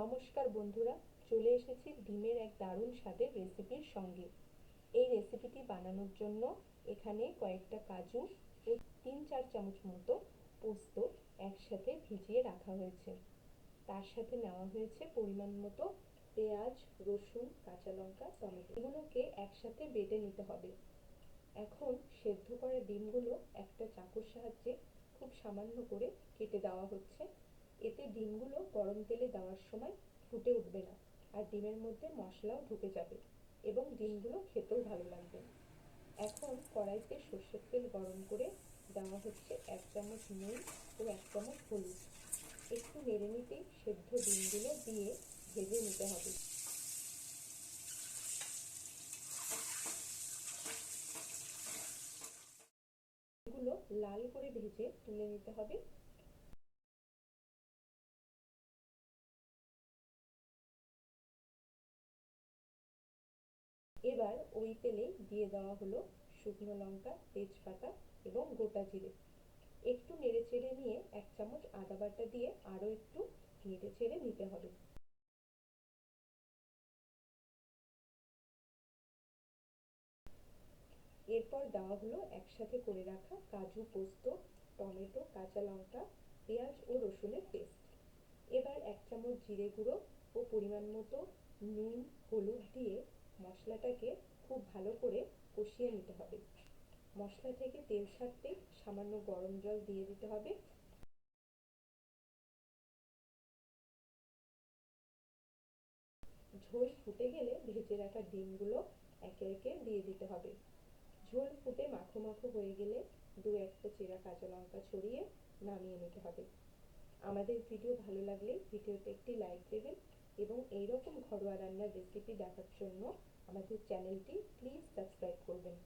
নমস্কার বন্ধুরা, চলে এসেছি ডিমের এক দারুণ স্বাদের রেসিপির সঙ্গে। এই রেসিপিটি বানানোর জন্য এখানে কয়েকটা কাজু ও তিন চার চামচ মতো পোস্ত একসাথে ভিজিয়ে রাখা হয়েছে। তার সাথে নেওয়া হয়েছে পরিমাণ মতো পেঁয়াজ, রসুন, কাঁচা লঙ্কা, টমেটো। এগুলোকে একসাথে বেটে নিতে হবে। এখন সেদ্ধ করা ডিমগুলো একটা চাকুর সাহায্যে খুব সামান্য করে কেটে দেওয়া হচ্ছে। ডিমগুলো গরম তেলে দেওয়ার সময় ফুটে উঠবে না আর ডিমের মধ্যে মশলাও ঢুকে যাবে এবং ডিমগুলো খেতেও ভালো লাগবে। এখন কড়াইতে সর্ষের তেল গরম করে দেওয়া হচ্ছে এক চামচ নুন ও এক চামচ হলুদ। একটু নেড়ে নিতেই সেদ্ধ ডিমগুলো দিয়ে ভেজে নিতে হবে। লাল করে ভেজে তুলে নিতে হবে। এবার ওই তেলে দিয়ে দেওয়া হলো শুকনো লঙ্কা, তেজপাতা এবং গোটা জিরে। একটু নেড়ে চেড়ে নিয়ে এক চামচ আদা বাটা দিয়ে আরও একটু নেড়ে চেড়ে নিতে হবে। এরপর দেওয়া হলো একসাথে করে রাখা কাজু পোস্ত, টমেটো, কাঁচা লঙ্কা, পেঁয়াজ ও রসুনের পেস্ট। এবার এক চামচ জিরে গুঁড়ো ও পরিমাণ মতো নুন, হলুদ দিয়ে মশলাটাকে খুব ভালো করে কষিয়ে নিতে হবে। মশলা থেকে তেল ছাড়তে সামান্য গরম জল দিয়ে দিতে হবে। ঝোল ফুটে গেলে ভেজে রাখা ডিমগুলো একে একে দিয়ে দিতে হবে। ঝোল ফুটে মাখো মাখো হয়ে গেলে দু একটা চেরা কাঁচা লঙ্কা ছড়িয়ে নামিয়ে নিতে হবে। আমাদের ভিডিও ভালো লাগলে ভিডিওতে একটি লাইক দেবেন এবং এইরকম ঘরোয়া রান্নার রেসিপি দেখার জন্য আমাদের চ্যানেলটি প্লিজ সাবস্ক্রাইব করবেন।